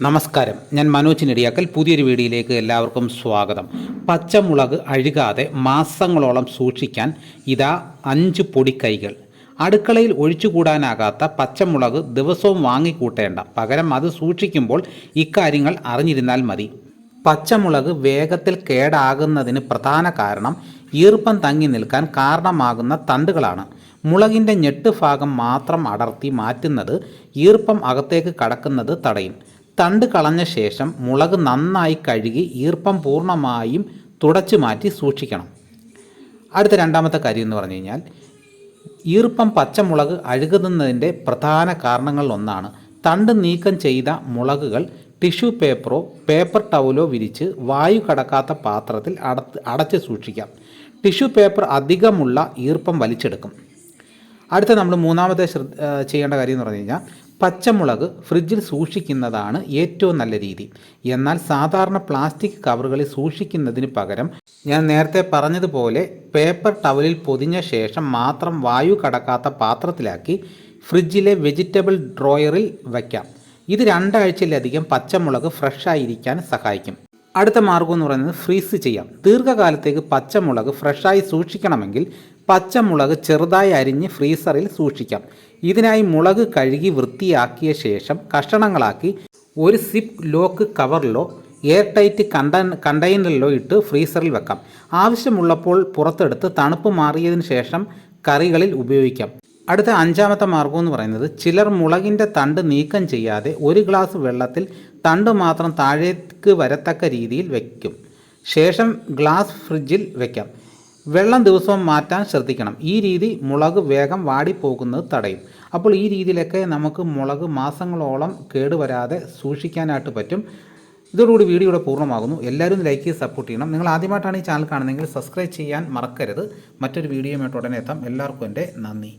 നമസ്കാരം. ഞാൻ മനോജ് നെടിയാക്കൽ. പുതിയൊരു വീഡിയോയിലേക്ക് എല്ലാവർക്കും സ്വാഗതം. പച്ചമുളക് അഴുകാതെ മാസങ്ങളോളം സൂക്ഷിക്കാൻ ഇതാ അഞ്ച് പൊടിക്കൈകൾ. അടുക്കളയിൽ ഒഴിച്ചുകൂടാനാകാത്ത പച്ചമുളക് ദിവസവും വാങ്ങിക്കൂട്ടേണ്ട. പകരം അത് സൂക്ഷിക്കുമ്പോൾ ഇക്കാര്യങ്ങൾ അറിഞ്ഞിരുന്നാൽ മതി. പച്ചമുളക് വേഗത്തിൽ കേടാകുന്നതിന് പ്രധാന കാരണം ഈർപ്പം തങ്ങി നിൽക്കാൻ കാരണമാകുന്ന തണ്ടുകളാണ്. മുളകിന്റെ ഞെട്ട് ഭാഗം മാത്രം അടർത്തി മാറ്റുന്നത് ഈർപ്പം അകത്തേക്ക് കടക്കുന്നത് തടയും. തണ്ട് കളഞ്ഞ ശേഷം മുളക് നന്നായി കഴുകി ഈർപ്പം പൂർണമായും തുടച്ചു മാറ്റി സൂക്ഷിക്കണം. അടുത്ത രണ്ടാമത്തെ കാര്യം എന്ന് പറഞ്ഞു കഴിഞ്ഞാൽ ഈർപ്പം പച്ചമുളക് അഴുകുന്നതിന്റെ പ്രധാന കാരണങ്ങളിൽ ഒന്നാണ്. തണ്ട് നീക്കം ചെയ്ത മുളകുകൾ ടിഷ്യൂ പേപ്പറോ പേപ്പർ ടവലോ വിരിച്ച് വായു കടക്കാത്ത പാത്രത്തിൽ അടച്ച് സൂക്ഷിക്കാം. ടിഷ്യൂ പേപ്പർ അധികമുള്ള ഈർപ്പം വലിച്ചെടുക്കും. അടുത്ത നമ്മൾ മൂന്നാമത്തെ ചെയ്യേണ്ട കാര്യം എന്ന് പറഞ്ഞു കഴിഞ്ഞാൽ പച്ചമുളക് ഫ്രിഡ്ജിൽ സൂക്ഷിക്കുന്നതാണ് ഏറ്റവും നല്ല രീതി. എന്നാൽ സാധാരണ പ്ലാസ്റ്റിക് കവറുകളിൽ സൂക്ഷിക്കുന്നതിന് പകരം ഞാൻ നേരത്തെ പറഞ്ഞതുപോലെ പേപ്പർ ടവലിൽ പൊതിഞ്ഞ ശേഷം മാത്രം വായു കടക്കാത്ത പാത്രത്തിലാക്കി ഫ്രിഡ്ജിലെ വെജിറ്റബിൾ ഡ്രോയറിൽ വയ്ക്കാം. ഇത് രണ്ടാഴ്ചയിലധികം പച്ചമുളക് ഫ്രഷായിരിക്കാൻ സഹായിക്കും. അടുത്ത മാർഗം എന്ന് പറയുന്നത് ഫ്രീസ് ചെയ്യാം. ദീർഘകാലത്തേക്ക് പച്ചമുളക് ഫ്രഷായി സൂക്ഷിക്കണമെങ്കിൽ പച്ചമുളക് ചെറുതായി അരിഞ്ഞ് ഫ്രീസറിൽ സൂക്ഷിക്കാം. ഇതിനായി മുളക് കഴുകി വൃത്തിയാക്കിയ ശേഷം കഷണങ്ങളാക്കി ഒരു സിപ്പ് ലോക്ക് കവറിലോ എയർ ടൈറ്റ് കണ്ട കണ്ടെയ്നറിലോ ഇട്ട് ഫ്രീസറിൽ വെക്കാം. ആവശ്യമുള്ളപ്പോൾ പുറത്തെടുത്ത് തണുപ്പ് മാറിയതിന് ശേഷം കറികളിൽ ഉപയോഗിക്കാം. അടുത്ത അഞ്ചാമത്തെ മാർഗം എന്ന് പറയുന്നത് ചിലർ മുളകിന്റെ തണ്ട് നീക്കം ചെയ്യാതെ ഒരു ഗ്ലാസ് വെള്ളത്തിൽ തണ്ട് മാത്രം താഴേക്ക് വരത്തക്ക രീതിയിൽ വയ്ക്കും ശേഷം ഗ്ലാസ് ഫ്രിഡ്ജിൽ വയ്ക്കാം വെള്ളം ദിവസവും മാറ്റാൻ ശ്രദ്ധിക്കണം. ഈ രീതി മുളക് വേഗം വാടിപ്പോകുന്നത് തടയും. അപ്പോൾ ഈ രീതിയിലൊക്കെ നമുക്ക് മുളക് മാസങ്ങളോളം കേടുവരാതെ സൂക്ഷിക്കാനായിട്ട് പറ്റും. ഇതോടുകൂടി വീഡിയോ ഇവിടെ പൂർണമാകുന്നു. എല്ലാവരും ലൈക്ക് ചെയ്ത് സപ്പോർട്ട് ചെയ്യണം. നിങ്ങൾ ആദ്യമായിട്ടാണ് ഈ ചാനൽ കാണുന്നതെങ്കിൽ സബ്സ്ക്രൈബ് ചെയ്യാൻ മറക്കരുത്. മറ്റൊരു വീഡിയോയുമായിട്ട് ഉടനെ എത്താം. എല്ലാവർക്കും എന്റെ നന്ദി.